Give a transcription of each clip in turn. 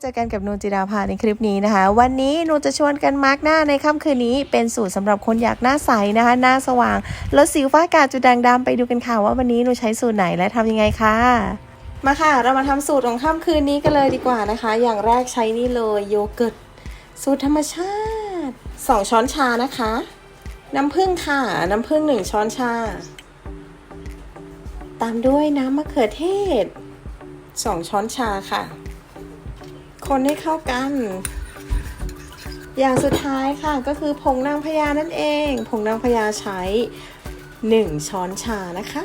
เจอกันกับนูจิดาภาในคลิปนี้นะคะ วันนี้นูจะชวนกันมาร์กหน้าในค่ำคืนนี้ เป็นสูตรสำหรับคนอยากหน้าใสนะคะ หน้าสว่างลดสิวฝ้ากระจุดด่างดำไปดูกันค่ะว่าวันนี้นูใช้สูตรไหนและทำยังไงค่ะมาค่ะ เรามาทำสูตรของค่ำคืนนี้กันเลยดีกว่านะคะ อย่างแรกใช้นี่เลยโยเกิร์ตสูตรธรรมชาติ 2 ช้อนชานะคะ น้ำผึ้งค่ะ น้ำผึ้ง1ช้อนชา ตามด้วยน้ำมะเขือเทศ 2 ช้อนชาค่ะ คนให้เข้ากัน อย่างสุดท้ายค่ะก็คือผงนางพญานั่นเอง ผงนางพญาใช้ 1 ช้อนชานะคะ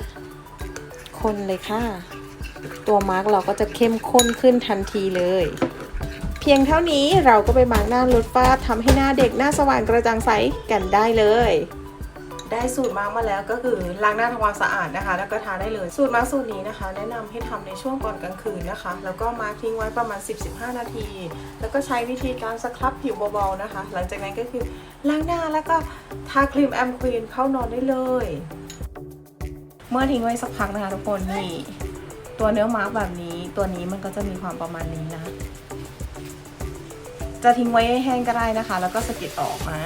คนเลยค่ะ ตัวมาร์กเราก็จะเข้มข้นขึ้นทันทีเลย เพียงเท่านี้เราก็ไปมาร์กหน้าลดฝ้าทำให้หน้าเด็กหน้าสว่างกระจ่างใสกันได้เลย ได้สูตรมาร์กมาแล้วก็คือล้างหน้าทำความสะอาดนะคะ แล้วก็ทาได้เลย สูตรมาร์กสูตรนี้นะคะ แนะนำให้ทำในช่วงก่อนกลางคืนนะคะ แล้วก็มาร์กทิ้งไว้ประมาณ 10-15 นาที แล้วก็ใช้วิธีการสครับผิวเบาๆนะคะ หลังจากนั้นก็คือล้างหน้าแล้วก็ทาครีมแอมควีนเข้านอนได้เลย เมื่อทิ้งไว้สักพักนะคะทุกคนนี่ตัวเนื้อมาร์กแบบนี้ตัวนี้มันก็จะมีความประมาณนี้นะ จะทิ้งไว้ให้แห้งก็ได้นะคะ แล้วก็สะก็ดออกนะ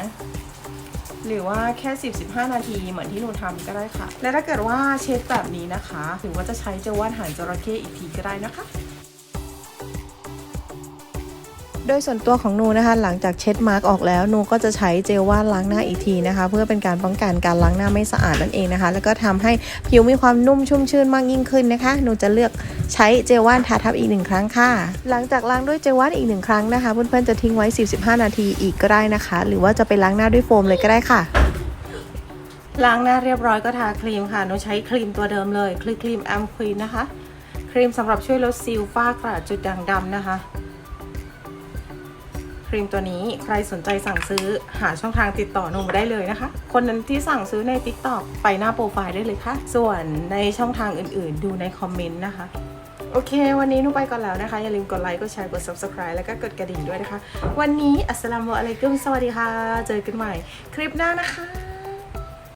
หรือว่าแค่ 10-15 นาทีเหมือนที่หนูทำก็ได้ค่ะ และถ้าเกิดว่าเช็ดแบบนี้นะคะ หรือว่าจะใช้เจลว่านหางจระเข้อีกทีก็ได้นะคะ โดยส่วนตัวของนูนะคะ หลังจากเช็ดมาร์กออกแล้วนูก็จะใช้เจลว่านล้างหน้าอีกทีนะคะ เพื่อเป็นการป้องกันการล้างหน้าไม่สะอาดนั่นเองนะคะ แล้วก็ทำให้ผิวมีความนุ่มชุ่มชื่นมากยิ่งขึ้นนะคะนูจะเลือกใช้เจลว่านทาทับอีกหนึ่งครั้งค่ะ หลังจากล้างด้วยเจลว่านอีกหนึ่งครั้งนะคะเพื่อนๆจะทิ้งไว้ 45 นาทีอีกก็ได้นะคะ หรือว่าจะไปล้างหน้าด้วยโฟมเลยก็ได้ค่ะล้างหน้าเรียบร้อยก็ทาครีมค่ะหนูใช้ครีมตัวเดิมเลยคือครีมแอมควีนนะคะ ครีมสำหรับช่วยลดซิลฝ้ากระจุดด่างดำนะคะ รีมตัวนี้ใครสนใจสั่งซื้อหาช่องทางติดต่อหนูมาได้เลยนะคะ คนนั้นที่สั่งซื้อใน TikTok ไปหน้าโปรไฟล์ได้เลยค่ะ ส่วนในช่องทางอื่นๆ ดูในคอมเมนต์นะคะ โอเค วันนี้หนูไปก่อนแล้วนะคะ อย่าลืมกดไลค์ กดแชร์ กด subscribe แล้วก็กดกระดิ่งด้วยนะคะ วันนี้อัสสลามุอะลัยกุมสวัสดีค่ะ เจอกันใหม่ คลิปหน้านะคะ